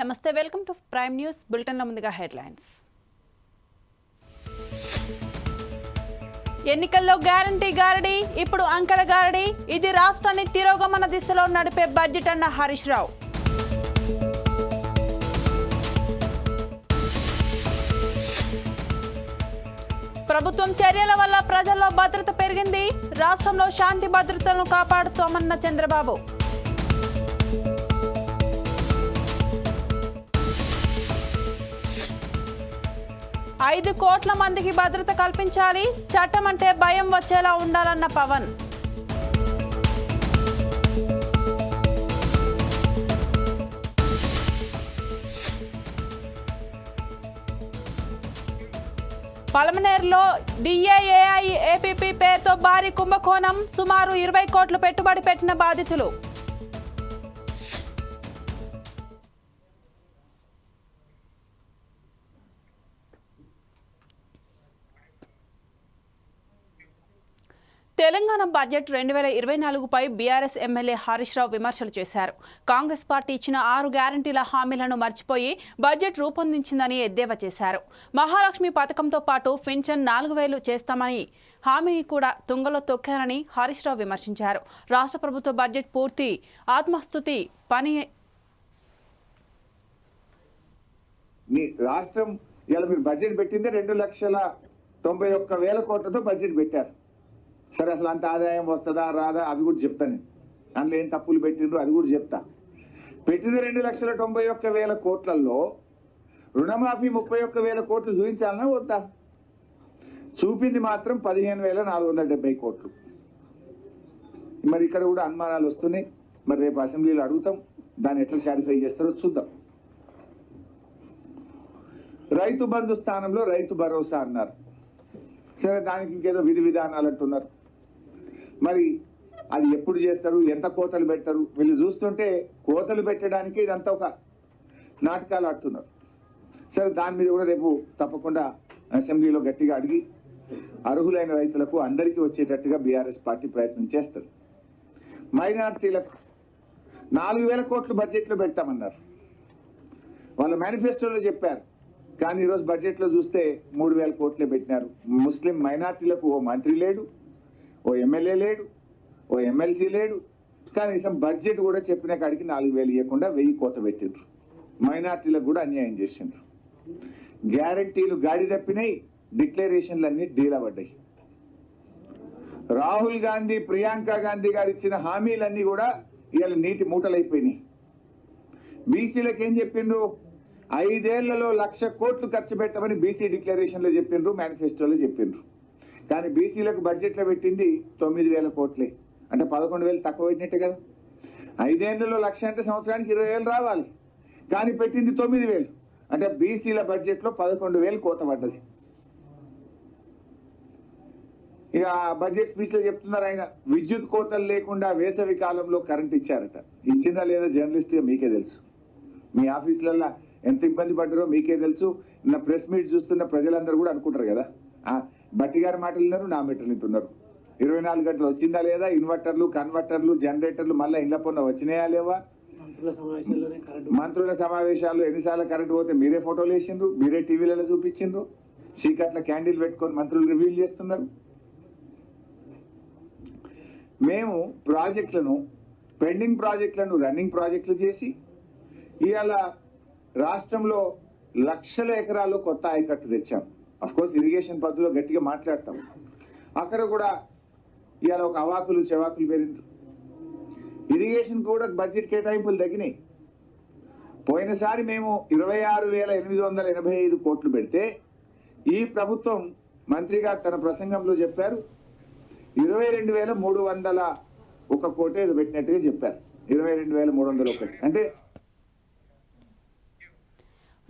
నమస్తే welcome to prime news బులెటిన్ల ముందుగా హెడ్లైన్స్. ఎన్నికల్లో గ్యారంటీ గారడి ఇప్పుడు అంకల గారడి ఇది రాష్ట్రాన్ని తిరోగమన దిశలో నడిపే బడ్జెట్ అన్న హరీష్ రావు. ప్రభుత్వం చర్యల వల్ల ప్రజల్లో భద్రత పెరిగింది రాష్ట్రంలో శాంతి భద్రతలను కాపాడుతోమన్న చంద్రబాబు. ఐదు కోట్ల మందికి భద్రత కల్పించాలి. చట్టం అంటే భయం వచ్చేలా ఉండాలన్న పవన్. పలమనేరులో డిఏఏఐ ఏపీపీ పేరుతో భారీ కుంభకోణం. సుమారు ఇరవై కోట్లు పెట్టుబడి పెట్టిన బాధితులు. తెలంగాణ బడ్జెట్ రెండు వేల ఇరవై నాలుగుపై బీఆర్ఎస్ ఎమ్మెల్యే హరీష్ రావు విమర్శలు చేశారు. కాంగ్రెస్ పార్టీ ఇచ్చిన ఆరు గ్యారంటీల హామీలను మర్చిపోయి బడ్జెట్ రూపొందించిందని ఎద్దేవా చేశారు. మహాలక్ష్మి పథకంతో పాటు పింఛన్ నాలుగు వేలు చేస్తామని హామీ కూడా తుంగలో తొక్కారని హరీష్ రావు విమర్శించారు. రాష్ట్ర ప్రభుత్వ బడ్జెట్ పూర్తి ఆత్మస్థుతి పని రాష్ట్రం ఇలా మీరు బడ్జెట్ పెట్టిందే రెండు లక్షల తొంభై ఒక్క వేల కోట్లతో బడ్జెట్ పెట్టారు. సరే అసలు అంత ఆదాయం వస్తుందా రాదా? అవి కూడా చెప్తాను అందులో ఏం తప్పులు పెట్టిండ్రు? అది కూడా చెప్తా. పెట్టింది రెండు లక్షల తొంభై ఒక్క వేల కోట్లలో రుణమాఫీ ముప్పై ఒక్క వేల కోట్లు చూపించాలన్నా వద్దా? చూపింది మాత్రం పదిహేను వేల నాలుగు వందల డెబ్బై కోట్లు. మరి ఇక్కడ కూడా అనుమానాలు వస్తున్నాయి. మరి రేపు అసెంబ్లీలో అడుగుతాం. దాన్ని ఎట్లా క్లారిఫై చేస్తారో చూద్దాం. రైతు బంధు స్థానంలో రైతు భరోసా అన్నారు. సరే దానికి ఇంకేదో విధి విధానాలు అంటున్నారు. మరి అది ఎప్పుడు చేస్తారు? ఎంత కోతలు పెడతారు? వీళ్ళు చూస్తుంటే కోతలు పెట్టడానికి ఇదంతా ఒక నాటకాలు ఆడుతున్నారు. సరే దాని మీద కూడా రేపు తప్పకుండా అసెంబ్లీలో గట్టిగా అడిగి అర్హులైన రైతులకు అందరికీ వచ్చేటట్టుగా బీఆర్ఎస్ పార్టీ ప్రయత్నం చేస్తుంది. మైనార్టీలకు నాలుగు వేల కోట్లు బడ్జెట్లో పెడతామన్నారు. వాళ్ళ మేనిఫెస్టోలో చెప్పారు. కానీ ఈరోజు బడ్జెట్లో చూస్తే మూడు వేల కోట్లే పెట్టినారు. ముస్లిం మైనార్టీలకు ఓ మంత్రి లేడు. ఎమ్మెల్యే లేడు ఓ ఎమ్మెల్సీ లేడు. కనీసం బడ్జెట్ కూడా చెప్పిన కాడికి నాలుగు వేలు ఇవ్వకుండా వెయ్యి కోత పెట్టిండ్రు. మైనార్టీలకు కూడా అన్యాయం చేసిండ్రు. గ్యారంటీలు గాడి తప్పినాయి డిక్లరేషన్లు అన్ని డీలా పడ్డాయి. రాహుల్ గాంధీ ప్రియాంక గాంధీ గారు ఇచ్చిన హామీలన్నీ కూడా ఇవాళ నీటి మూటలైపోయినాయి. బీసీలకు ఏం చెప్పిండ్రు? ఐదేళ్ళలో లక్ష కోట్లు ఖర్చు పెట్టమని బీసీ డిక్లరేషన్లో చెప్పిండ్రు మేనిఫెస్టోలో చెప్పిండ్రు. కానీ బీసీలకు బడ్జెట్లో పెట్టింది తొమ్మిది వేల కోట్లే. అంటే పదకొండు వేలు తక్కువ పెట్టినట్టే కదా. ఐదేళ్ళలో లక్ష అంటే సంవత్సరానికి ఇరవై వేలు రావాలి. కానీ పెట్టింది తొమ్మిది వేలు. అంటే బీసీల బడ్జెట్లో పదకొండు వేలు కోత పడ్డది. ఇక ఆ బడ్జెట్ స్పీచ్లో చెప్తున్నారు ఆయన విద్యుత్ కోతలు లేకుండా వేసవి కాలంలో కరెంట్ ఇచ్చారట. ఇచ్చిందా లేదా జర్నలిస్ట్గా మీకే తెలుసు. మీ ఆఫీసులల్లో ఎంత ఇబ్బంది పడ్డారో మీకే తెలుసు. నా ప్రెస్ మీట్ చూస్తున్న ప్రజలందరూ కూడా అనుకుంటారు కదా. బట్టి గారి మాటలు విన్నారు నా మీటర్లు వింటున్నారు. ఇరవై నాలుగు గంటలు వచ్చిందా లేదా? ఇన్వర్టర్లు కన్వర్టర్లు జనరేటర్లు మళ్ళీ ఇళ్ళ పొన్న వచ్చినాయా లేవా? మంత్రుల సమావేశాలు ఎన్నిసార్లు కరెంట్ పోతే మీరే ఫోటోలు వేసిండ్రు? మీరే టీవీలలో చూపించిండ్రు? చీకట్ల క్యాండిల్ పెట్టుకొని మంత్రులు రివ్యూలు చేస్తున్నారు? మేము ప్రాజెక్టులను పెండింగ్ ప్రాజెక్టులను రన్నింగ్ ప్రాజెక్టులు చేసి ఇవాళ రాష్ట్రంలో లక్షల ఎకరాల్లో కొత్త ఆయకట్టు తెచ్చాం. అఫ్ కోర్స్ ఇరిగేషన్ పద్ధతిలో గట్టిగా మాట్లాడతాం. అక్కడ కూడా ఇవాళ ఒక అవాకులు చెవాకులు పెరిగిండ్రు ఇరిగేషన్ కూడా బడ్జెట్ కేటాయింపులు తగ్గినాయి. పోయినసారి మేము ఇరవై ఆరు వేల ఎనిమిది వందల ఎనభై ఐదు కోట్లు పెడితే ఈ ప్రభుత్వం మంత్రి గారు తన ప్రసంగంలో చెప్పారు. ఇరవై రెండు వేల మూడు వందల ఒక కోటి పెట్టినట్టుగా చెప్పారు. ఇరవై రెండు వేల మూడు వందల ఒకటి. అంటే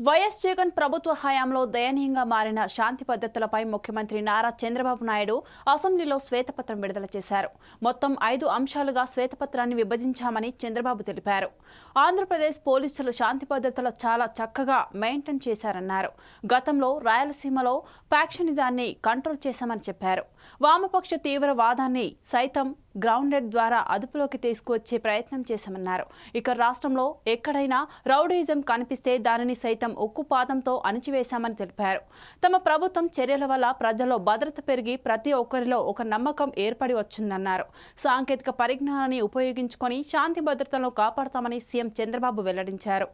వైఎస్ జగన్ ప్రభుత్వ హయాంలో దయనీయంగా మారిన శాంతి పద్ధతులపై ముఖ్యమంత్రి నారా చంద్రబాబు నాయుడు అసెంబ్లీలో శ్వేతపత్రం విడుదల చేశారు. మొత్తం ఐదు అంశాలుగా శ్వేతపత్రాన్ని విభజించామని చంద్రబాబు తెలిపారు. ఆంధ్రప్రదేశ్ పోలీసులు శాంతి భద్రతలు చాలా చక్కగా మెయింటైన్ చేశారన్నారు. గతంలో రాయలసీమలో ప్యాక్షనిజాన్ని కంట్రోల్ చేశామని చెప్పారు. వామపక్ష తీవ్రవాదాన్ని సైతం గ్రౌండెడ్ ద్వారా అదుపులోకి తీసుకువచ్చే ప్రయత్నం చేశామన్నారు. ఇక రాష్ట్రంలో ఎక్కడైనా రౌడీయిజం కనిపిస్తే దానిని సైతం ఉక్కు పాదంతో అణిచివేశామని తెలిపారు. తమ ప్రభుత్వం చర్యల వల్ల ప్రజల్లో భద్రత పెరిగి ప్రతి ఒక్కరిలో ఒక నమ్మకం ఏర్పడి వచ్చిందన్నారు. సాంకేతిక పరిజ్ఞానాన్ని ఉపయోగించుకొని శాంతి భద్రతలను కాపాడతామని సీఎం చంద్రబాబు వెల్లడించారు.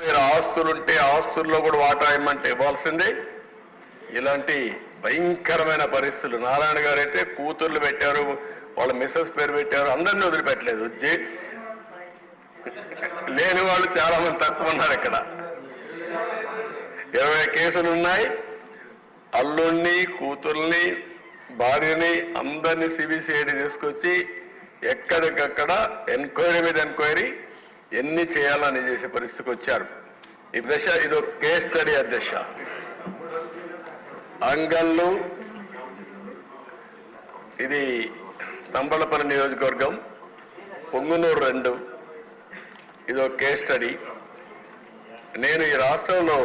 మీరు ఆస్తులుంటే ఆస్తుల్లో కూడా వాటా ఇవ్వాల్సిందే. ఇలాంటి భయంకరమైన పరిస్థితులు. నారాయణ గారు అయితే కూతుర్లు పెట్టారు వాళ్ళ మిస్సెస్ పేరు పెట్టారు అందరినీ వదిలిపెట్టలేదు. జే- లేని వాళ్ళు చాలా మంది తక్కువ ఉన్నారు ఇక్కడ. ఇరవై కేసులు ఉన్నాయి. అల్లుణ్ణి కూతుర్ని భార్యని అందరినీ సిబిసిఐడి తీసుకొచ్చి ఎక్కడికక్కడ ఎంక్వైరీ మీద ఎంక్వైరీ ఎన్ని చేయాలని చేసే పరిస్థితికి వచ్చారు. ఈ దశ ఇది ఒక కేస్ స్టడీ అధ్యక్ష. అంగళ్ళు. ఇది తంబళపల్లి నియోజకవర్గం పొంగునూరు రెండు. ఇది ఒక కేస్ స్టడీ నేను ఈ రాష్ట్రంలో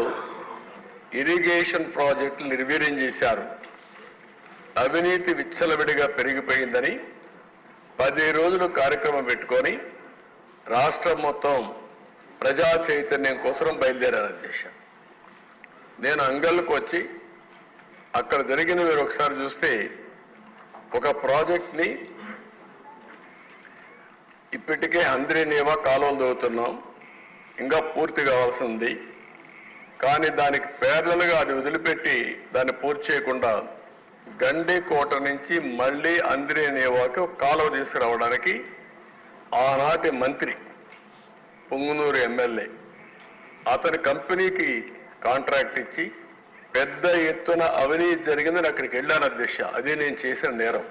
ఇరిగేషన్ ప్రాజెక్టులు నిర్వీర్యం చేశారు. అవినీతి విచ్చలవిడిగా పెరిగిపోయిందని పది రోజులు కార్యక్రమం పెట్టుకొని రాష్ట్రం మొత్తం ప్రజా చైతన్యం కోసం బయలుదేరారు అధ్యక్ష నేను అంగళ్ళకు వచ్చి అక్కడ జరిగిన మీరు ఒకసారి చూస్తే ఒక ప్రాజెక్ట్ని ఇప్పటికే హంద్రీనేవా కాలువలు దవ్వుతున్నాం ఇంకా పూర్తి కావాల్సి ఉంది. కానీ దానికి పేర్లలుగా అది వదిలిపెట్టి దాన్ని పూర్తి చేయకుండా గండి కోట నుంచి మళ్ళీ అంద్రేనేవాకి ఒక కాలువ తీసుకురావడానికి ఆనాటి మంత్రి పొంగునూరు ఎమ్మెల్యే అతని కంపెనీకి కాంట్రాక్ట్ ఇచ్చి పెద్ద ఎత్తున అవినీతి జరిగిందని అక్కడికి వెళ్ళాను అధ్యక్ష. అదే నేను చేసిన నేరం.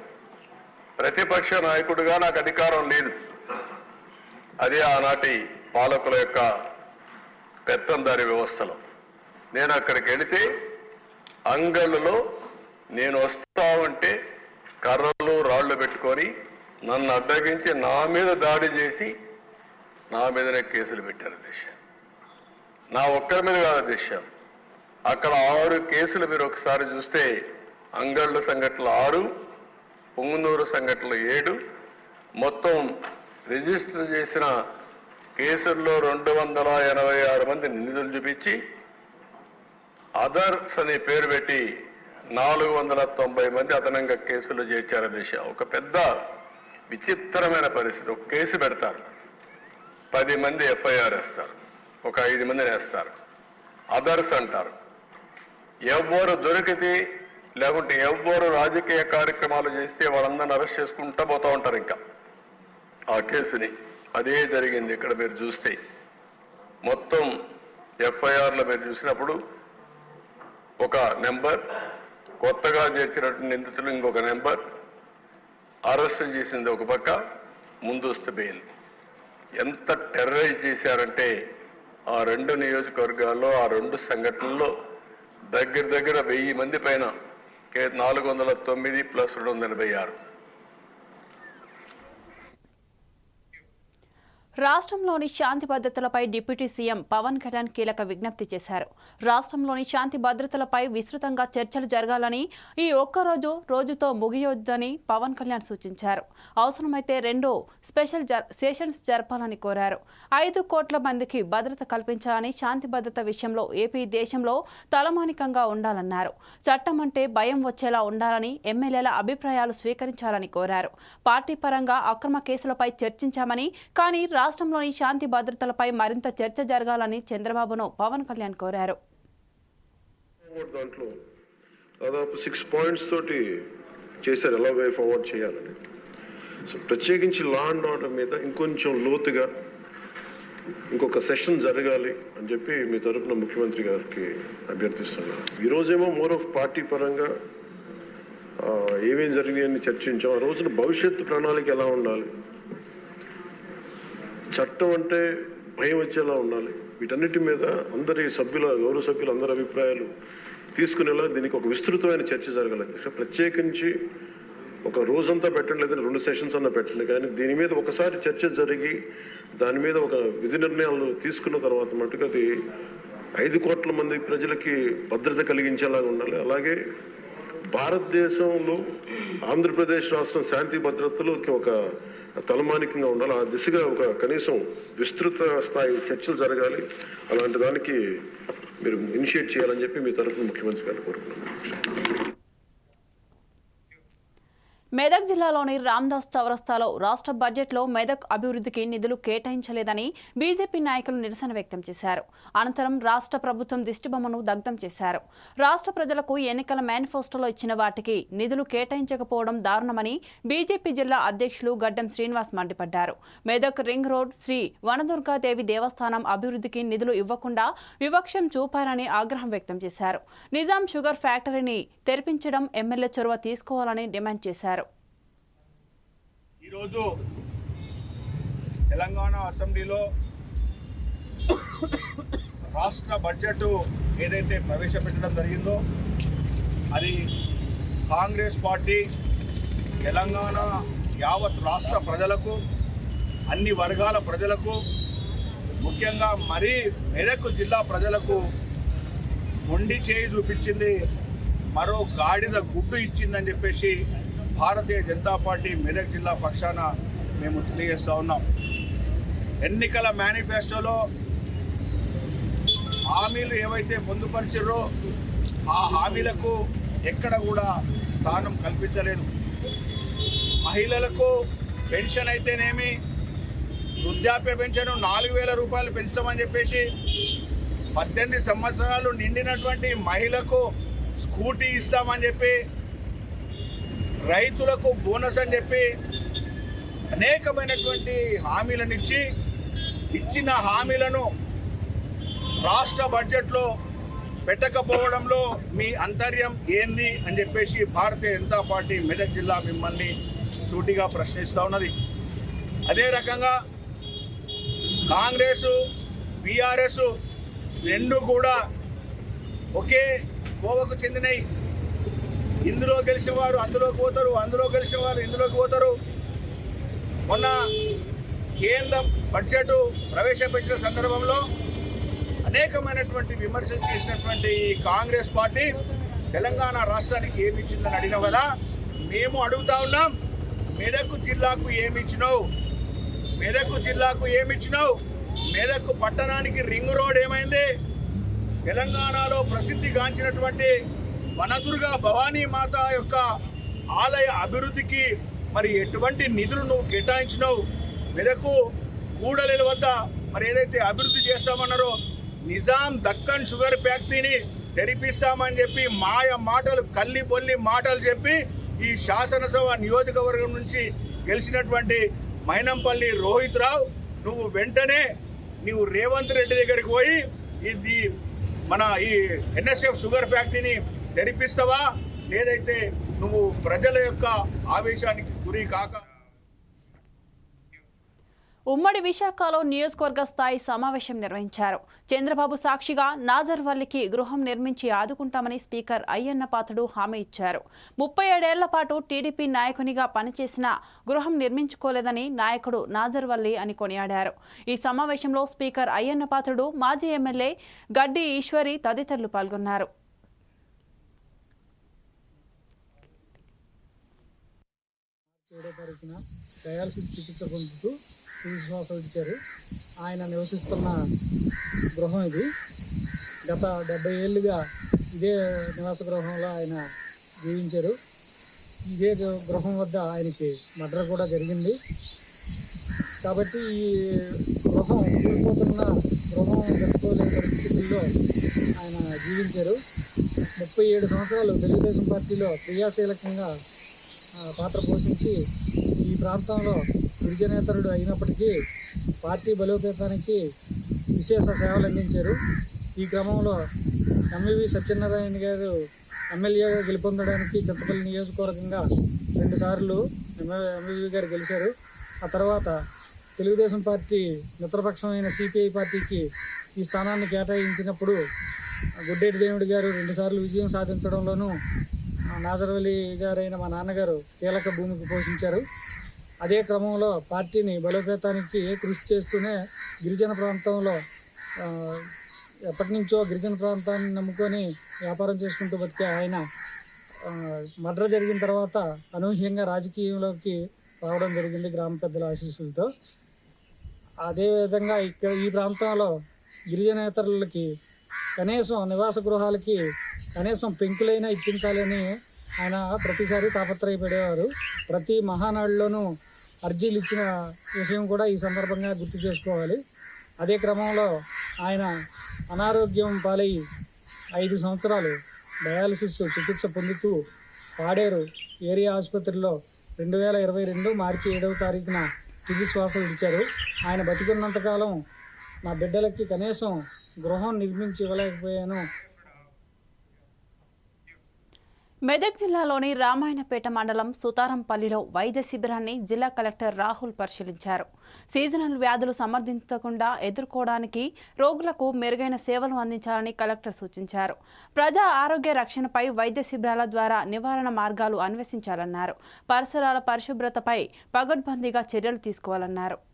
ప్రతిపక్ష నాయకుడిగా నాకు అధికారం లేదు. అదే ఆనాటి పాలకుల యొక్క పెత్తందారి వ్యవస్థలో. నేను అక్కడికి వెళితే అంగళ్ళలో నేను వస్తామంటే కర్రలు రాళ్ళు పెట్టుకొని నన్ను అడ్డగించి నా మీద దాడి చేసి నా మీదనే కేసులు పెట్టారు దేశం నా ఒక్కరి మీద కాదు దిశ అక్కడ ఆరు కేసులు మీరు ఒకసారి చూస్తే అంగళ్ళు సంఘటనలు ఆరు పొంగునూరు సంఘటనలు ఏడు. మొత్తం రిజిస్టర్ చేసిన కేసుల్లో రెండు వందల ఎనభై ఆరు మంది నిందితులు చూపించి అదర్స్ అనే పేరు పెట్టి నాలుగు వందల తొంభై మంది అదనంగా కేసులు చేర్చారు దిశ ఒక పెద్ద విచిత్రమైన పరిస్థితి. ఒక కేసు పెడతారు. పది మంది ఎఫ్ఐఆర్ వేస్తారు. ఒక ఐదు మందిని వేస్తారు. అదర్స్ అంటారు. ఎవ్వరు దొరికితే లేకుంటే ఎవ్వరు రాజకీయ కార్యక్రమాలు చేస్తే వాళ్ళందరిని అరెస్ట్ చేసుకుంటూ పోతా ఉంటారు ఇంకా. ఆ కేసుని అదే జరిగింది ఇక్కడ మీరు చూస్తే. మొత్తం ఎఫ్ఐఆర్లో మీరు చూసినప్పుడు ఒక నెంబర్ కొత్తగా చేర్చినటువంటి నిందితులు ఇంకొక నెంబర్ అరెస్ట్ చేసింది ఒక పక్క ముందస్తు బెయిల్. ఎంత టెర్రరైజ్ చేశారంటే ఆ రెండు నియోజకవర్గాల్లో ఆ రెండు సంఘటనల్లో దగ్గర దగ్గర వెయ్యి మంది పైన కే- నాలుగు వందల తొమ్మిది ప్లస్ రెండు వందల ఎనభై ఆరు. రాష్ట్రంలోని శాంతి భద్రతలపై డిప్యూటీ సీఎం పవన్ కళ్యాణ్ కీలక విజ్ఞప్తి చేశారు. రాష్ట్రంలోని శాంతి భద్రతలపై విస్తృతంగా చర్చలు జరగాలని ఈ ఒక్కరోజు రోజుతో ముగియొద్దని పవన్ కళ్యాణ్ సూచించారు. అవసరమైతే రెండు స్పెషల్ జర్- సెషన్స్ జరపాలని కోరారు. ఐదు కోట్ల మందికి భద్రత కల్పించాలని శాంతి భద్రత విషయంలో ఏపీ దేశంలో తలమానికంగా ఉండాలన్నారు. చట్టం అంటే భయం వచ్చేలా ఉండాలని ఎమ్మెల్యేల అభిప్రాయాలు స్వీకరించాలని కోరారు. పార్టీ పరంగా అక్రమ కేసులపై చర్చించామని కానీ రాష్ట్రంలోని శాంతి భద్రతలపై మరింత చర్చ జరగాలని చంద్రబాబును పవన్ కళ్యాణ్ కోరారు. దాంట్లో. దాదాపు సిక్స్ పాయింట్స్ తోటి చేశారు. ఎలా వే ఫార్వర్డ్ చేయాలని. సో ప్రత్యేకించి లా అండ్ ఆర్డర్ మీద ఇంకొంచెం లోతుగా ఇంకొక సెషన్ జరగాలి అని చెప్పి మీ తరపున ముఖ్యమంత్రి గారికి అభ్యర్థిస్తున్నాను ఈరోజేమో మోర్ ఆఫ్ పార్టీ పరంగా ఏమేమి ఏమేం జరిగాయని చర్చించాం. ఆ రోజున భవిష్యత్తు ప్రణాళిక ఎలా ఉండాలి? చట్టం అంటే భయం వచ్చేలా ఉండాలి. వీటన్నిటి మీద అందరి సభ్యుల గౌరవ సభ్యుల అందరి అభిప్రాయాలు తీసుకునేలా దీనికి ఒక విస్తృతమైన చర్చ జరగాలి. ప్రత్యేకించి ఒక రోజంతా పెట్టండి రెండు సెషన్స్ అన్న పెట్టండి. కానీ దీని మీద ఒకసారి చర్చ జరిగి దాని మీద ఒక విధి నిర్ణయాలు తీసుకున్న తర్వాత మటుకు అది ఐదు కోట్ల మంది ప్రజలకి భద్రత కలిగించేలాగా ఉండాలి. అలాగే భారతదేశంలో ఆంధ్రప్రదేశ్ రాష్ట్రం శాంతి భద్రతలోకి ఒక తలమానికంగా ఉండాలి. ఆ దిశగా ఒక కనీసం విస్తృత స్థాయి చర్చలు జరగాలి. అలాంటి దానికి మీరు ఇనిషియేట్ చేయాలని చెప్పి మీ తరఫున ముఖ్యమంత్రి గారిని కోరుకున్నాను మెదక్ జిల్లాలోని రామ్దాస్ చౌరస్తాలో రాష్ట్ర బడ్జెట్లో మెదక్ అభివృద్ధికి నిధులు కేటాయించలేదని బీజేపీ నాయకులు నిరసన వ్యక్తం చేశారు. అనంతరం రాష్ట్ర ప్రభుత్వం దిష్టిబొమ్మను దగ్ధం చేశారు. రాష్ట్ర ప్రజలకు ఎన్నికల మేనిఫెస్టోలో ఇచ్చిన వాటికి నిధులు కేటాయించకపోవడం దారుణమని బీజేపీ జిల్లా అధ్యక్షులు గడ్డం శ్రీనివాస్ మండిపడ్డారు. మెదక్ రింగ్ రోడ్ శ్రీ వనదుర్గాదేవి దేవస్థానం అభివృద్ధికి నిధులు ఇవ్వకుండా వివక్షం చూపారని ఆగ్రహం వ్యక్తం చేశారు. నిజాం షుగర్ ఫ్యాక్టరీని తెరిపించడం ఎమ్మెల్యే చొరవ తీసుకోవాలని డిమాండ్ చేశారు. ఈరోజు తెలంగాణ అసెంబ్లీలో రాష్ట్ర బడ్జెట్ ఏదైతే ప్రవేశపెట్టడం జరిగిందో అది కాంగ్రెస్ పార్టీ తెలంగాణ యావత్ రాష్ట్ర ప్రజలకు అన్ని వర్గాల ప్రజలకు ముఖ్యంగా మరీ మెదక్ జిల్లా ప్రజలకు మొండి చేయి చూపించింది మరో గాడిద గుడ్డు ఇచ్చిందని చెప్పేసి భారతీయ జనతా పార్టీ మెదక్ జిల్లా పక్షాన మేము తెలియజేస్తూ ఉన్నాం. ఎన్నికల మేనిఫెస్టోలో హామీలు ఏవైతే పొందుపరిచారో ఆ హామీలకు ఎక్కడ కూడా స్థానం కల్పించలేదు. మహిళలకు పెన్షన్ అయితేనేమి వృద్ధాప్య పెన్షన్ నాలుగు వేల రూపాయలు పెంచుతామని చెప్పేసి పద్దెనిమిది సంవత్సరాలు నిండినటువంటి మహిళకు స్కూటీ ఇస్తామని చెప్పి రైతులకు బోనస్ అని చెప్పి అనేకమైనటువంటి హామీలను ఇచ్చి ఇచ్చిన హామీలను రాష్ట్ర బడ్జెట్లో పెట్టకపోవడంలో మీ అంతర్యం ఏంది అని చెప్పేసి భారతీయ జనతా పార్టీ మెదక్ జిల్లా మిమ్మల్ని సూటిగా ప్రశ్నిస్తూ ఉన్నది. అదే రకంగా కాంగ్రెస్ బీఆర్ఎస్ రెండు కూడా ఒకే కోవకు చెందినవి ఇందులో గెలిచిన వారు అందులోకి పోతారు అందులో గెలిచిన వారు ఇందులోకి పోతారు. మొన్న కేంద్రం బడ్జెట్ ప్రవేశపెట్టిన సందర్భంలో అనేకమైనటువంటి విమర్శలు చేసినటువంటి కాంగ్రెస్ పార్టీ తెలంగాణ రాష్ట్రానికి ఏమి ఇచ్చిందని అడిగిన కదా మేము అడుగుతా ఉన్నాం మెదక్ జిల్లాకు ఏమి ఇచ్చినావు? మెదక్ జిల్లాకు ఏమి ఇచ్చినావు? మెదక్ పట్టణానికి రింగ్ రోడ్ ఏమైంది? తెలంగాణలో ప్రసిద్ధిగాంచినటువంటి వనదుర్గ భవానీ మాత యొక్క ఆలయ అభివృద్ధికి మరి ఎటువంటి నిధులు నువ్వు కేటాయించినావు? మెదకు కూడలిల వద్ద మరి ఏదైతే అభివృద్ధి చేస్తామన్నారో నిజాం దక్కన్ షుగర్ ఫ్యాక్టరీని తెరిపిస్తామని చెప్పి మాయ మాటలు కల్లి బొల్లి మాటలు చెప్పి ఈ శాసనసభ నియోజకవర్గం నుంచి గెలిచినటువంటి మైనంపల్లి రోహిత్ రావు నువ్వు వెంటనే నువ్వు రేవంత్ రెడ్డి దగ్గరికి పోయి ఇది మన ఈ ఎన్ఎస్ఎఫ్ షుగర్ ఫ్యాక్టరీని తెరిపిస్తావా? లేదైతే నువ్వు ప్రజల యొక్క ఆవేశానికి గురి కాక. ఉమ్మడి విశాఖలో నియోజకవర్గ స్థాయి సమావేశం నిర్వహించారు. చంద్రబాబు సాక్షిగా నాజర్వల్లికి గృహం నిర్మించి ఆదుకుంటామని స్పీకర్ అయ్యన్న పాత్రుడు హామీ ఇచ్చారు. ముప్పై ఏడేళ్ళ పాటు టీడీపీ నాయకునిగా పనిచేసిన గృహం నిర్మించుకోలేదని నాయకుడు నాజర్వల్లి అని కొనియాడారు. ఈ సమావేశంలో స్పీకర్ అయ్యన్న పాత్రుడు మాజీ ఎమ్మెల్యే గడ్డి ఈశ్వరి తదితరులు పాల్గొన్నారు. ఏడో తారీఖున డయాలసిస్ చికిత్స పొందుతూ శ్వాస విడిచారు ఆయన నివసిస్తున్న గృహం ఇది. గత డెబ్బై ఏళ్ళుగా ఇదే నివాస గృహంలో ఆయన జీవించారు. ఇదే గృహం వద్ద ఆయనకి మర్డర్ కూడా జరిగింది. కాబట్టి ఈ గృహం ఊడిపోతున్న గృహం గడుపుకోలేని పరిస్థితుల్లో ఆయన జీవించారు. ముప్పై ఏడు సంవత్సరాలు తెలుగుదేశం పార్టీలో క్రియాశీలకంగా పాత్ర పోషించి ఈ ప్రాంతంలో గిరిజనేతరుడు అయినప్పటికీ పార్టీ బలోపేతానికి విశేష సేవలు అందించారు. ఈ క్రమంలో ఎంవివి సత్యనారాయణ గారు ఎమ్మెల్యేగా గెలుపొందడానికి చింతపల్లి నియోజకవర్గంగా రెండుసార్లు ఎంవివి గారు గెలిచారు. ఆ తర్వాత తెలుగుదేశం పార్టీ మిత్రపక్షమైన సిపిఐ పార్టీకి ఈ స్థానాన్ని కేటాయించినప్పుడు గుడ్డేటి దేవుడి గారు రెండుసార్లు విజయం సాధించడంలోనూ ఆ గారైన మా నాన్నగారు కీలక భూమికి పోషించారు. అదే క్రమంలో పార్టీని బలోపేతానికి కృషి చేస్తూనే గిరిజన ప్రాంతంలో ఎప్పటి నుంచో గిరిజన ప్రాంతాన్ని నమ్ముకొని వ్యాపారం చేసుకుంటూ బతికే ఆయన మర్డర్ జరిగిన తర్వాత అనూహ్యంగా రాజకీయంలోకి రావడం జరిగింది గ్రామ పెద్దల ఆశీస్సులతో. అదేవిధంగా ఇక్కడ ఈ ప్రాంతంలో గిరిజనేతరులకి కనీసం నివాస గృహాలకి కనీసం పెంకులైనా ఇప్పించాలని ఆయన ప్రతిసారి తాపత్రయపడేవారు. ప్రతి మహానాడులోనూ అర్జీలు ఇచ్చిన విషయం కూడా ఈ సందర్భంగా గుర్తు చేసుకోవాలి. అదే క్రమంలో ఆయన అనారోగ్యం పాలై ఐదు సంవత్సరాలు డయాలసిస్ చికిత్స పొందుతూ పాడేరు ఏరియా ఆసుపత్రిలో రెండు వేల ఇరవై రెండు మార్చి ఏడవ తారీఖున తుది శ్వాస విడిచారు. ఆయన బతికున్నంతకాలం నా బిడ్డలకి కనీసం గృహం నిర్మించగలేకపోయాను మెదక్ జిల్లాలోని రామాయణపేట మండలం సుతారంపల్లిలో వైద్య శిబిరాన్ని జిల్లా కలెక్టర్ రాహుల్ పరిశీలించారు. సీజనల్ వ్యాధులు సమర్థించకుండా ఎదుర్కోవడానికి రోగులకు మెరుగైన సేవలు అందించాలని కలెక్టర్ సూచించారు. ప్రజా ఆరోగ్య రక్షణపై వైద్య శిబిరాల ద్వారా నివారణ మార్గాలు అన్వేషించాలన్నారు. పరిసరాల పరిశుభ్రతపై పగడ్బందీగా చర్యలు తీసుకోవాలన్నారు.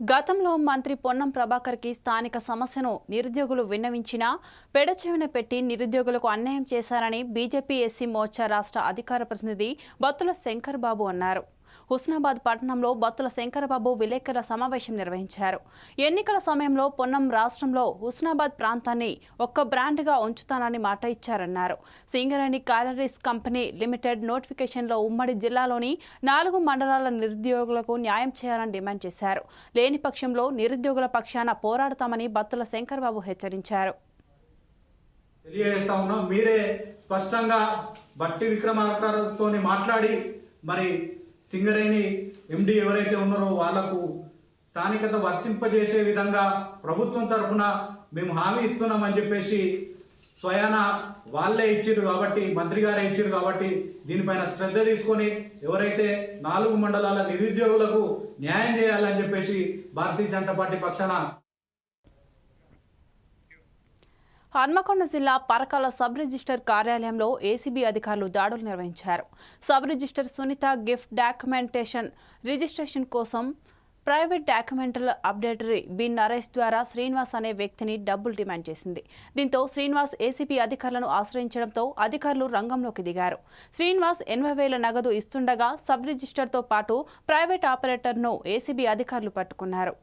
గతంలో మంత్రి పొన్నం ప్రభాకర్కి స్థానిక సమస్యను నిరుద్యోగులు విన్నవించినా పెడచెవిన పెట్టి నిరుద్యోగులకు అన్యాయం చేశారని బీజేపీ ఎస్సీ మోర్చా రాష్ట్ర అధికార ప్రతినిధి బత్తుల శంకర్ బాబు అన్నారు. హుస్నాబాద్ పట్టణంలో బత్తుల శంకరబాబు విలేకరుల సమావేశం నిర్వహించారు. ఎన్నికల సమయంలో పొన్నం రాష్ట్రంలో హుస్నాబాద్ ప్రాంతాన్ని ఒక్క బ్రాండ్గా ఉంచుతానని మాట ఇచ్చారన్నారు. సింగరేణి క్యాలరీస్ కంపెనీ లిమిటెడ్ నోటిఫికేషన్లో ఉమ్మడి జిల్లాలోని నాలుగు మండలాల నిరుద్యోగులకు న్యాయం చేయాలని డిమాండ్ చేశారు. లేని పక్షంలో నిరుద్యోగుల పక్షాన పోరాడతామని బత్తుల శంకర్బాబు హెచ్చరించారు. తెలియజేస్తా ఉన్నాం. మీరే స్పష్టంగా బట్టి విక్రమార్కతో మాట్లాడి మరి సింగరేణి ఎండి ఎవరైతే ఉన్నారో వాళ్ళకు స్థానికత వర్తింపజేసే విధంగా ప్రభుత్వం తరఫున మేము హామీ ఇస్తున్నామని చెప్పేసి స్వయాన వాళ్ళే ఇచ్చారు కాబట్టి మంత్రి గారే ఇచ్చారు కాబట్టి దీనిపైన శ్రద్ధ తీసుకొని ఎవరైతే నాలుగు మండలాల నిరుద్యోగులకు న్యాయం చేయాలని చెప్పేసి భారతీయ జనతా పార్టీ పక్షాన హన్మకొండ జిల్లా పరకాల సబ్ రిజిస్టర్ కార్యాలయంలో ఏసీబీ అధికారులు దాడులు నిర్వహించారు. Sub register Sunitha gift documentation registration కోసం ప్రైవేట్ డాక్యుమెంటల్ అప్డేటరీ బి నరేష్ ద్వారా శ్రీనివాస్ అనే వ్యక్తిని డబ్బులు డిమాండ్ చేసింది. దీంతో శ్రీనివాస్ ఏసీబీ అధికారులను ఆశ్రయించడంతో అధికారులు రంగంలోకి దిగారు. శ్రీనివాస్ ఎనభై వేల నగదు ఇస్తుండగా సబ్ రిజిస్టర్తో పాటు ప్రైవేట్ ఆపరేటర్ను ఏసీబీ అధికారులు పట్టుకున్నారు.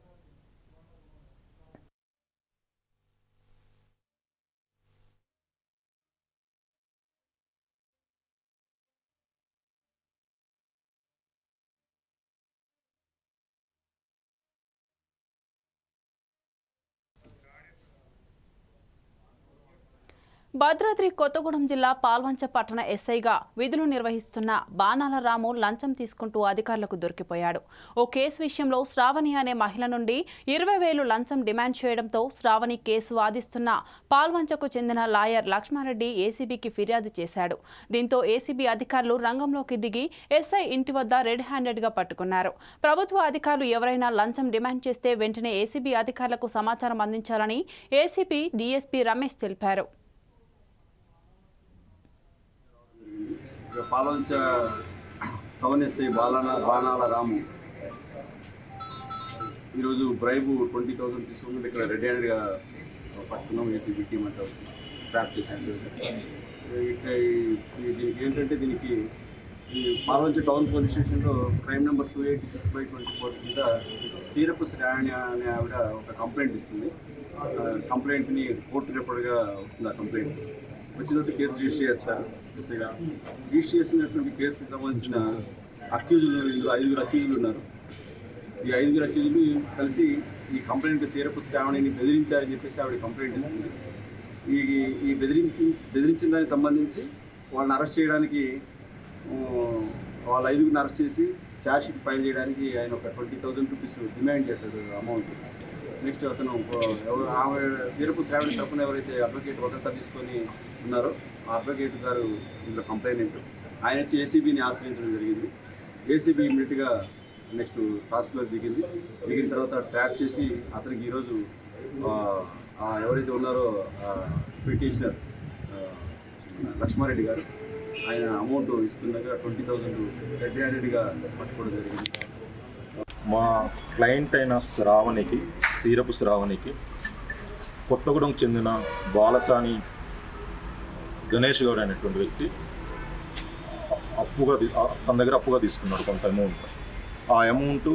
భద్రాద్రి కొత్తగూడెం జిల్లా పాల్వంచ పట్టణ ఎస్ఐగా విధులు నిర్వహిస్తున్న బాణాల రాము లంచం తీసుకుంటూ అధికారులకు దొరికిపోయాడు. ఓ కేసు విషయంలో శ్రావణి అనే మహిళ నుండి ఇరవై వేలు లంచం డిమాండ్ చేయడంతో శ్రావణి కేసు వాదిస్తున్న పాల్వంచకు చెందిన లాయర్ లక్ష్మారెడ్డి ఏసీబీకి ఫిర్యాదు చేశాడు. దీంతో ఏసీబీ అధికారులు రంగంలోకి దిగి ఎస్ఐ ఇంటి వద్ద రెడ్ హ్యాండెడ్గా పట్టుకున్నారు. ప్రభుత్వ అధికారులు ఎవరైనా లంచం డిమాండ్ చేస్తే వెంటనే ఏసీబీ అధికారులకు సమాచారం అందించాలని ఏసీపీ డీఎస్పీ రమేష్ తెలిపారు. ఇక పాలంచ టౌన్ ఎస్ఐ బాలన బాణాల రాము. ఈరోజు బ్రైబు ట్వంటీ థౌసండ్ తీసుకుంటే ఇక్కడ రెడ్ హ్యాండ్గా పట్టుకున్నాం ఏసీబీ టీమ్ అంటే ట్రాప్ చేశాను ఇక్కడ దీనికి ఏంటంటే దీనికి ఈ పాలంచ టౌన్ పోలీస్ స్టేషన్లో crime number two eighty six by twenty four కింద సీరపు శ్రేణి అనే ఆవిడ ఒక కంప్లైంట్ ఇస్తుంది. కంప్లైంట్ని కోర్టు రిఫర్డ్గా వస్తుంది ఆ కంప్లైంట్. వచ్చినట్టు కేసు రిజిస్టర్ చేస్తారు. ఎస్ఐగా రిజిస్టర్ చేసినటువంటి కేసుకి సంబంధించిన అక్యూజులు ఇందులో ఐదుగురు అక్యూజులు ఉన్నారు. ఈ ఐదుగురు అక్యూజులు కలిసి ఈ కంప్లైంట్ సీరపు శ్రావణిని బెదిరించారని చెప్పేసి ఆవిడ కంప్లైంట్ ఇస్తుంది. ఈ ఈ బెదిరింపు బెదిరించిన దానికి సంబంధించి వాళ్ళని అరెస్ట్ చేయడానికి వాళ్ళ ఐదుగురిని అరెస్ట్ చేసి ఛార్జ్ షీట్ ఫైల్ చేయడానికి ఆయన ఒక ట్వంటీ థౌసండ్ రూపీస్ డిమాండ్ చేశాడు అమౌంట్. నెక్స్ట్ అతను ఎవరు ఆమె సీరపు శ్రావణి తరఫున ఎవరైతే అడ్వకేట్ భద్రత తీసుకొని ఉన్నారో అడ్వకేట్ గారు ఇందులో కంప్లైనెంట్ ఆయన వచ్చి ఏసీబీని ఆశ్రయించడం జరిగింది. ఏసీబీ ఇమీడియట్గా నెక్స్ట్ టాస్క్లో దిగింది. దిగిన తర్వాత ట్రాప్ చేసి అతనికి ఈరోజు ఎవరైతే ఉన్నారో పిటిషనర్ లక్ష్మారెడ్డి గారు ఆయన అమౌంట్ ఇస్తుండగా ట్వంటీ థౌజండ్ రెడ్ హ్యాండెడ్గా పట్టుకోవడం జరిగింది. మా క్లయింట్ అయిన శ్రావణికి సీరపు శ్రావణికి కొత్తగూడెం చెందిన బాలసాని గణేష్ గౌడ్ అనేటువంటి వ్యక్తి అప్పుగా తన దగ్గర అప్పుగా తీసుకున్నాడు కొంత అమౌంట్ ఆ అమౌంట్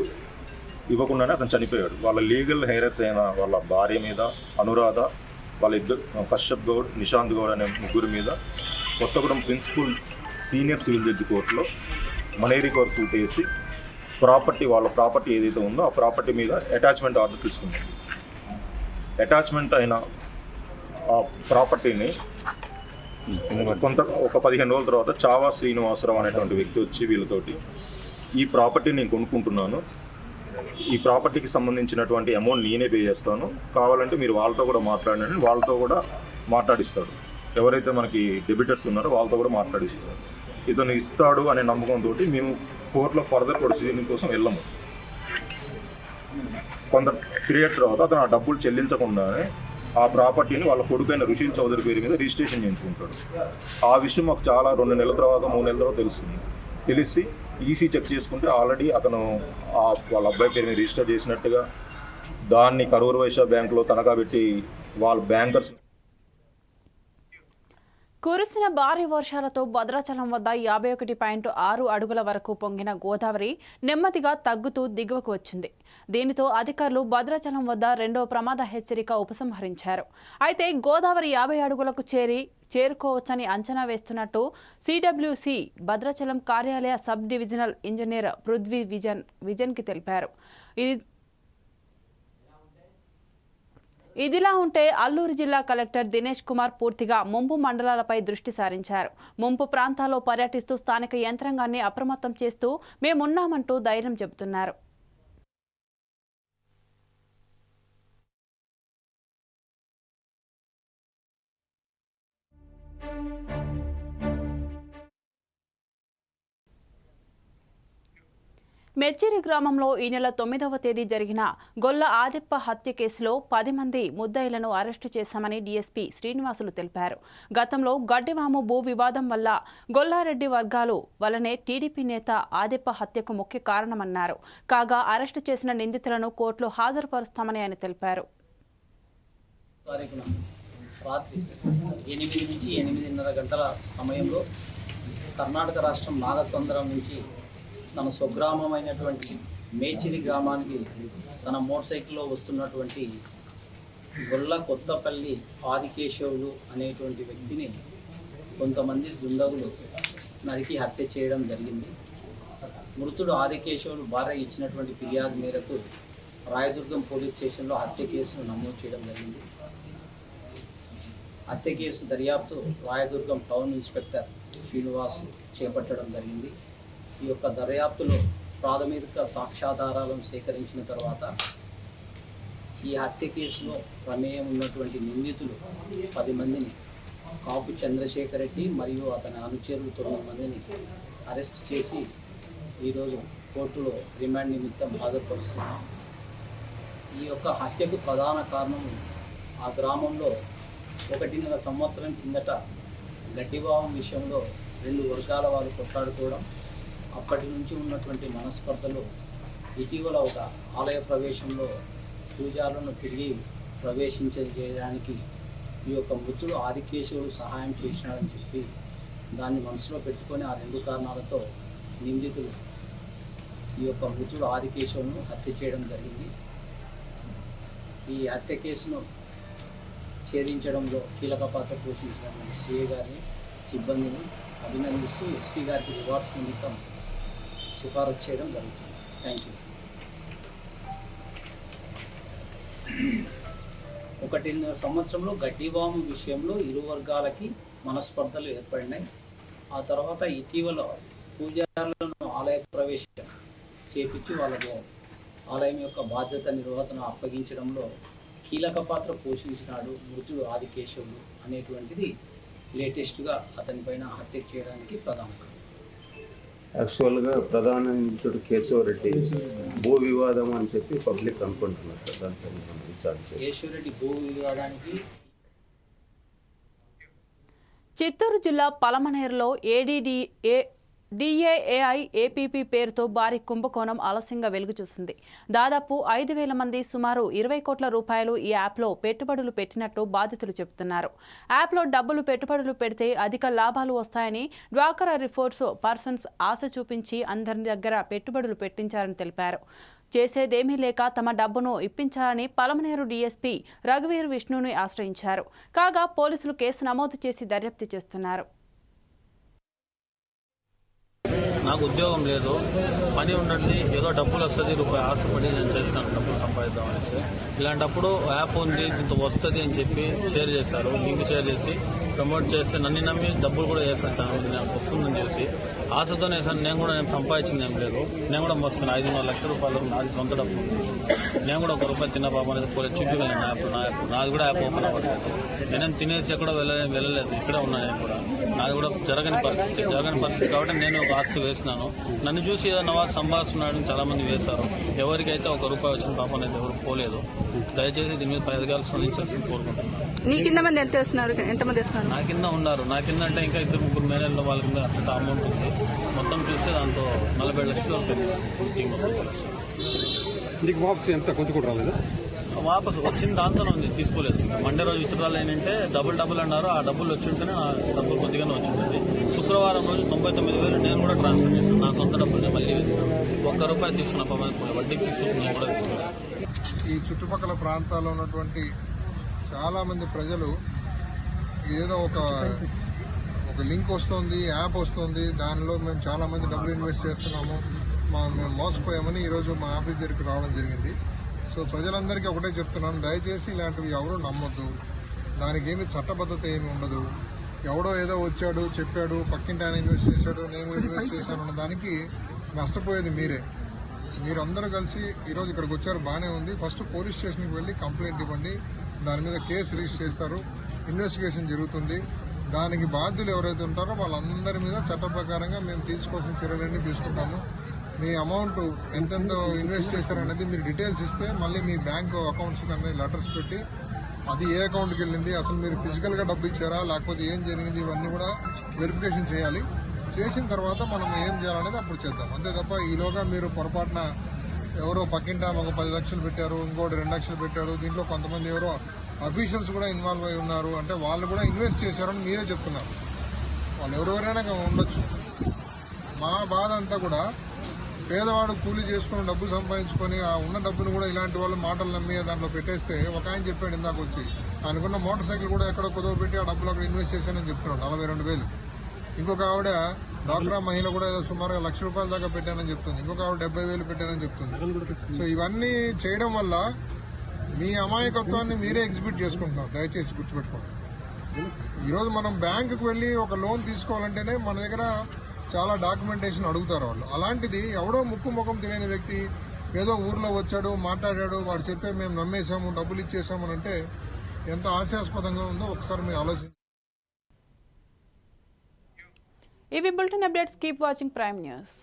ఇవ్వకుండానే అతను చనిపోయాడు. వాళ్ళ లీగల్ హెయిరర్స్ అయిన వాళ్ళ భార్య మీద అనురాధ వాళ్ళ ఇద్దరు కశ్యప్ గౌడ్ నిశాంత్ గౌడ్ అనే ముగ్గురు మీద Kothagudem principal senior civil judge కోర్టులో మనేరి కోర్ సూట్ వేసి ప్రాపర్టీ వాళ్ళ ప్రాపర్టీ ఏదైతే ఉందో ఆ ప్రాపర్టీ మీద అటాచ్మెంట్ ఆర్డర్ తీసుకున్నాడు. అటాచ్మెంట్ అయిన ఆ ప్రాపర్టీని కొంత ఒక పదిహేను రోజుల తర్వాత చావా శ్రీనివాసరావు అనేటువంటి వ్యక్తి వచ్చి వీళ్ళతోటి ఈ ప్రాపర్టీ నేను కొనుక్కుంటున్నాను. ఈ ప్రాపర్టీకి సంబంధించినటువంటి అమౌంట్ నేనే పే చేస్తాను. కావాలంటే మీరు వాళ్ళతో కూడా మాట్లాడండి. వాళ్ళతో కూడా మాట్లాడిస్తాడు. ఎవరైతే మనకి డెబిటర్స్ ఉన్నారో వాళ్ళతో కూడా మాట్లాడిస్తాడు. ఇతను ఇస్తాడు అనే నమ్మకంతో మేము కోర్టులో ఫర్దర్ ప్రొసీజింగ్ కోసం వెళ్ళము. కొంత పీరియడ్ తర్వాత అతను ఆ డబ్బులు చెల్లించకుండానే ఆ ప్రాపర్టీని వాళ్ళ కొడుకైన రుషిల్ చౌదరి పేరు మీద రిజిస్ట్రేషన్ చేయించుకుంటాడు. ఆ విషయం మాకు చాలా రెండు నెలల తర్వాత మూడు నెలల తర్వాత తెలుస్తుంది. తెలిసి ఈసీ చెక్ చేసుకుంటే ఆల్రెడీ అతను ఆ వాళ్ళ అబ్బాయి పేరు మీద రిజిస్టర్ చేసినట్టుగా దాన్ని కరూర్ వైశ్య బ్యాంకులో తనఖా పెట్టి వాళ్ళ బ్యాంకర్స్ కురిసిన భారీ వర్షాలతో భద్రాచలం వద్ద యాభై ఒకటి పాయింట్ ఆరు అడుగుల వరకు పొంగిన గోదావరి నెమ్మదిగా తగ్గుతూ దిగువకు వచ్చింది. దీనితో అధికారులు భద్రాచలం వద్ద రెండో ప్రమాద హెచ్చరిక ఉపసంహరించారు. అయితే గోదావరి యాభై అడుగులకు చేరి చేరుకోవచ్చని అంచనా వేస్తున్నట్టు సిడబ్ల్యూసి భద్రాచలం కార్యాలయ సబ్ డివిజనల్ ఇంజనీర్ పృథ్వీ విజన్ విజన్కి తెలిపారు. ఇది ఇదిలా ఉంటే అల్లూరు జిల్లా కలెక్టర్ దినేష్ కుమార్ పూర్తిగా ముంపు మండలాలపై దృష్టి సారించారు. ముంపు ప్రాంతాల్లో పర్యటిస్తూ స్థానిక యంత్రాంగాన్ని అప్రమత్తం చేస్తూ మేమున్నామంటూ ధైర్యం చెబుతున్నారు. మెచ్చేరి గ్రామంలో ఈ నెల తొమ్మిదవ తేదీ జరిగిన గొల్ల ఆదిప్ప హత్య కేసులో పది మంది ముద్దాయిలను అరెస్టు చేశామని డీఎస్పీ శ్రీనివాసులు తెలిపారు. గతంలో గడ్డివాము భూ వివాదం వల్ల గొల్లారెడ్డి వర్గాలు వలనే టీడీపీ నేత ఆదిప్ప హత్యకు ముఖ్య కారణమన్నారు. కాగా అరెస్టు చేసిన నిందితులను కోర్టులో హాజరుపరుస్తామని ఆయన తెలిపారు. రాత్రి ఎనిమిది నుంచి ఎనిమిదిన్నర గంటల సమయంలో కర్ణాటక రాష్ట్రం నాగసంద్రం నుంచి తన స్వగ్రామమైనటువంటి మేచిరి గ్రామానికి తన మోటార్ సైకిల్లో వస్తున్నటువంటి గొల్ల కొత్తపల్లి ఆదికేశవులు అనేటువంటి వ్యక్తిని కొంతమంది దుండగులు నరికి హత్య చేయడం జరిగింది. మృతుడు ఆదికేశవులు భార్య ఇచ్చినటువంటి ఫిర్యాదు మేరకు రాయదుర్గం పోలీస్ స్టేషన్లో హత్య కేసును నమోదు చేయడం జరిగింది. హత్య కేసు దర్యాప్తు రాయదుర్గం టౌన్ ఇన్స్పెక్టర్ శ్రీనివాస్ చేపట్టడం జరిగింది. ఈ యొక్క దర్యాప్తులో ప్రాథమిక సాక్ష్యాధారాలను సేకరించిన తర్వాత ఈ హత్య కేసులో ప్రమేయం ఉన్నటువంటి నిందితులు పది మందిని కాపు చంద్రశేఖర్ రెడ్డి మరియు అతని అనుచరులు తొమ్మిది మందిని అరెస్ట్ చేసి ఈరోజు కోర్టులో రిమాండ్ నిమిత్తం హాజరుపరుస్తున్నాం ఈ యొక్క హత్యకు ప్రధాన కారణం ఆ గ్రామంలో ఒకటిన్నర సంవత్సరం కిందట గడ్డిభావం విషయంలో రెండు వర్గాల వారు కొట్లాడుకోవడం అప్పటి నుంచి ఉన్నటువంటి మనస్పర్ధలు ఇటీవల ఒక ఆలయ ప్రవేశంలో పూజారులను తిరిగి ప్రవేశించజేయడానికి ఈ యొక్క మృతుడు ఆదికేశవుడు సహాయం చేసినాడని చెప్పి దాన్ని మనసులో పెట్టుకొని ఆ రెండు కారణాలతో నిందితులు ఈ యొక్క మృతుడు ఆదికేశవును హత్య చేయడం జరిగింది. ఈ హత్య కేసును ఛేదించడంలో కీలక పాత్ర పోషించిన సిఏ గారిని సిబ్బందిని అభినందిస్తూ ఎస్పీ గారికి రివార్డ్స్ నిమిత్తం సిఫారసు చేయడం జరుగుతుంది. థ్యాంక్ యూ ఒకటిన్నర సంవత్సరంలో గడ్డివాము విషయంలో ఇరు వర్గాలకి మనస్పర్ధలు ఏర్పడినాయి. ఆ తర్వాత ఇటీవల పూజారులను ఆలయ ప్రవేశం చేపించి వాళ్ళకు ఆలయం యొక్క బాధ్యత నిర్వహణను అప్పగించడంలో కీలక పాత్ర పోషించినాడు మృతుడు ఆదికేశవుడు అనేటువంటిది లేటెస్ట్గా అతనిపైన హత్య చేయడానికి ప్రధాన కారణం. యాక్చువల్గా ప్రధాన నిందితుడు కేశవరెడ్డి భూ వివాదం అని చెప్పి పబ్లిక్ అనుకుంటున్నారు సార్ దాంట్లో విచారణ కేశవరెడ్డి భూ వివాదానికి చిత్తూరు జిల్లా పలమనేరులో ఏడీడీ ఏ డిఏఏఐ ఏపీపీ పేరుతో భారీ కుంభకోణం ఆలస్యంగా వెలుగు చూసింది దాదాపు ఐదు వేల మంది సుమారు ఇరవై కోట్ల రూపాయలు ఈ యాప్లో పెట్టుబడులు పెట్టినట్టు బాధితులు చెబుతున్నారు. యాప్లో డబ్బులు పెట్టుబడులు పెడితే అధిక లాభాలు వస్తాయని డ్వాకరా రిపోర్ట్స్ పర్సన్స్ ఆశ చూపించి అందరి దగ్గర పెట్టుబడులు పెట్టించారని తెలిపారు. చేసేదేమీ లేక తమ డబ్బును ఇప్పించాలని పలమనేరు డీఎస్పీ రఘువీర్ విష్ణుని ఆశ్రయించారు. కాగా పోలీసులు కేసు నమోదు చేసి దర్యాప్తు చేస్తున్నారు. నాకు ఉద్యోగం లేదు. పని ఉండండి. ఏదో డబ్బులు వస్తుంది రూపాయి ఆశపడి నేను చేసినాను. డబ్బులు సంపాదిద్దాం అనేసి. ఇలాంటప్పుడు యాప్ ఉంది ఇంత వస్తుంది అని చెప్పి షేర్ చేశారు. లింక్ షేర్ చేసి ప్రమోట్ చేస్తే నన్ను నమ్మి డబ్బులు కూడా వేసాను చాలా నాకు వస్తుందని చూసి ఆశతో వేసాను నేను కూడా నేను సంపాదించింది ఏం లేదు. నేను కూడా మోసుకుని ఐదున్నర లక్షల రూపాయలు నాది సొంత డబ్బు. ఉంది. నేను కూడా ఒక రూపాయి తిన్న పాప అనేది పోలే చూపించలేను నా యాప్ నా యాప్. నాది కూడా యాప్ ఓపెన్ అవ్వట్లేదు. నేను తినేసి ఎక్కడో వెళ్ళలేదు వెళ్ళలేదు. ఇక్కడే ఉన్నా నేను కూడా. నాది కూడా జరగని పరిస్థితి. జరగని పరిస్థితి కాబట్టి నేను ఒక ఆస్తి వేసినాను నన్ను చూసి ఏదో నవాజ్ సంభాషిస్తున్నాడని చాలా మంది వేశారు. ఎవరికైతే ఒక రూపాయి వచ్చిన పాప అనేది ఎవరు పోలేదు. దయచేసి దీని మీద పై అధికారులు స్పందించాల్సింది కోరుకుంటున్నాను. నీ కింద మంది ఎంత వేస్తున్నారు? ఎంతమంది వేస్తున్నారు? నా కింద ఉన్నారు. నా కింద అంటే ఇంకా ఇద్దరు ముగ్గురు మేనేజ్లో వాళ్ళ కింద అంత అమౌంట్ ఉంది. మొత్తం చూస్తే దాంతో నలభై లక్షలు వస్తుంది. నీకు వాపసు ఎంత? కొంచెం కూడా రాలేదా? వాపస్ వచ్చిన దాంతోనే ఉంది. తీసుకోలేదు. మండే రోజు విత్డ్రాల్ ఏంటంటే డబుల్ డబుల్ అన్నారు. ఆ డబ్బులు వచ్చి ఉంటేనే డబ్బులు కొద్దిగానే వచ్చింది శుక్రవారం రోజు తొంభై తొమ్మిది వేలు నేను కూడా ట్రాన్స్ఫర్ చేశాను. నా సొంత డబ్బులు మళ్ళీ వేసాను ఒక్క రూపాయి తీసుకున్న పని వడ్డీ తీసుకుని కూడా ఈ చుట్టుపక్కల ప్రాంతాల్లో ఉన్నటువంటి చాలా మంది ప్రజలు ఏదో ఒక ఒక లింక్ వస్తుంది యాప్ వస్తుంది. దానిలో మేము చాలా మంది డబ్బులు ఇన్వెస్ట్ చేస్తున్నాము. మా మేము మోసపోయామని ఈరోజు మా ఆఫీస్ దగ్గరికి రావడం జరిగింది. సో ప్రజలందరికీ ఒకటే చెప్తున్నాను. దయచేసి ఇలాంటివి ఎవరు నమ్మొద్దు. దానికి ఏమి చట్టబద్ధత ఏమి ఉండదు. ఎవడో ఏదో వచ్చాడు చెప్పాడు పక్కింటి ఆయన ఇన్వెస్ట్ చేశాడు నేను ఇన్వెస్ట్ చేశాను అన్న దానికి నష్టపోయేది మీరే. మీరందరూ కలిసి ఈరోజు ఇక్కడికి వచ్చారు బాగానే ఉంది. ఫస్ట్ పోలీస్ స్టేషన్కి వెళ్ళి కంప్లైంట్ ఇవ్వండి. దాని మీద కేసు రిజిస్టర్ చేస్తారు. ఇన్వెస్టిగేషన్ జరుగుతుంది. దానికి బాధ్యులు ఎవరైతే ఉంటారో వాళ్ళందరి మీద చట్ట ప్రకారంగా మేము తీసుకోవాల్సిన చర్యలన్నీ తీసుకుంటాము. మీ అమౌంట్ ఎంతెంత ఇన్వెస్ట్ చేశారనేది మీరు డీటెయిల్స్ ఇస్తే మళ్ళీ మీ బ్యాంక్ అకౌంట్స్ కానీ లెటర్స్ పెట్టి అది ఏ అకౌంట్కి వెళ్ళింది? అసలు మీరు ఫిజికల్గా డబ్బు ఇచ్చారా? లేకపోతే ఏం జరిగింది? ఇవన్నీ కూడా వెరిఫికేషన్ చేయాలి. చేసిన తర్వాత మనం ఏం చేయాలనేది అప్పుడు చేద్దాం. అంతే తప్ప ఈలోగా మీరు పొరపాటున ఎవరో పక్కింట ఒక పది లక్షలు పెట్టారు ఇంకోటి రెండు లక్షలు పెట్టారు దీంట్లో కొంతమంది ఎవరో అఫీషియల్స్ కూడా ఇన్వాల్వ్ అయి ఉన్నారు. అంటే వాళ్ళు కూడా ఇన్వెస్ట్ చేశారని మీరే చెప్తున్నారు. వాళ్ళు ఎవరెవరైనా ఉండొచ్చు. మా బాధ అంతా కూడా పేదవాడు కూలీ చేసుకుని డబ్బు సంపాదించుకొని ఆ ఉన్న డబ్బును కూడా ఇలాంటి వాళ్ళు మాటలు నమ్మి దాంట్లో పెట్టేస్తే ఒక ఆయన చెప్పాడు ఇందాక వచ్చి ఆయనకున్న మోటార్ సైకిల్ కూడా ఎక్కడో కుదవ పెట్టి ఆ డబ్బులు అక్కడ ఇన్వెస్ట్ చేశానని చెప్తున్నాడు నలభై రెండు వేలు. ఇంకొక ఆవిడ డాక్రా మహిళ కూడా ఏదో సుమారుగా లక్ష రూపాయల దాకా పెట్టానని చెప్తుంది. ఇంకొక ఆవిడ డెబ్బై వేలు పెట్టానని చెప్తుంది. సో ఇవన్నీ చేయడం వల్ల మీ అమాయకత్వాన్ని మీరే ఎగ్జిబిట్ చేసుకుంటున్నారు దయచేసి గుర్తుపెట్టుకోండి. ఈరోజు మనం బ్యాంకుకి వెళ్ళి ఒక లోన్ తీసుకోవాలంటేనే మన దగ్గర చాలా డాక్యుమెంటేషన్ అడుగుతారు వాళ్ళు. అలాంటిది ఎవడో ముక్కు ముఖం తెలియని వ్యక్తి ఏదో ఊర్లో వచ్చాడు మాట్లాడాడు వాడు చెప్పే మేము నమ్మేశాము డబ్బులు ఇచ్చేసాము అని అంటే ఎంత హాస్యాస్పదంగా ఉందో ఒకసారి మీరు ఆలోచించండి ఇవి bulletin updates. Keep watching prime news.